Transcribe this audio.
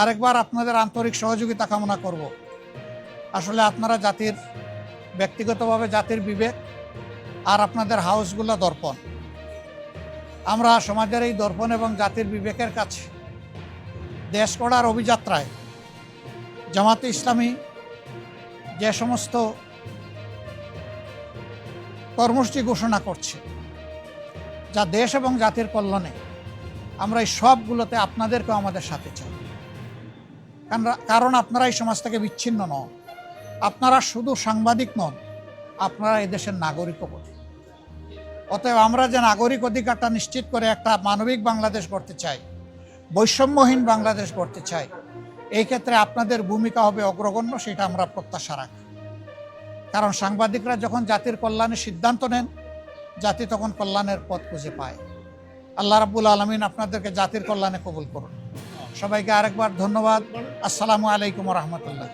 আরেকবার আপনাদের আন্তরিক সহযোগিতা কামনা করব। আসলে আপনারা জাতির, ব্যক্তিগতভাবে জাতির বিবেক আর আপনাদের হাউসগুলো দর্পণ। আমরা সমাজের এই দর্পণ এবং জাতির বিবেকের কাছে দেশ গড়ার অভিযাত্রায় জামাতে ইসলামী যে সমস্ত কর্মসূচি ঘোষণা করছে, যা দেশ এবং জাতির কল্যাণে আমরা এই সবগুলোতে আপনাদেরকেও আমাদের সাথে চাই। কারণ- আপনারা এই সমাজ থেকে বিচ্ছিন্ন নন। আপনারা শুধু সাংবাদিক নন, আপনারা এই দেশের নাগরিকও বটে। অতএব আমরা যে নাগরিক অধিকারটা নিশ্চিত করে একটা মানবিক বাংলাদেশ করতে চাই, বৈষম্যহীন বাংলাদেশ করতে চাই, এই ক্ষেত্রে আপনাদের ভূমিকা হবে অগ্রগণ্য, সেটা আমরা প্রত্যাশা রাখি। কারণ সাংবাদিকরা যখন জাতির কল্যাণের সিদ্ধান্ত নেন, জাতি তখন কল্যাণের পথ খুঁজে পায়। আল্লাহ রাব্বুল আলমিন আপনাদেরকে জাতির কল্যাণে কবুল করুন। সবাইকে আরেকবার ধন্যবাদ। আসসালামু আলাইকুম রহমতুল্লাহ।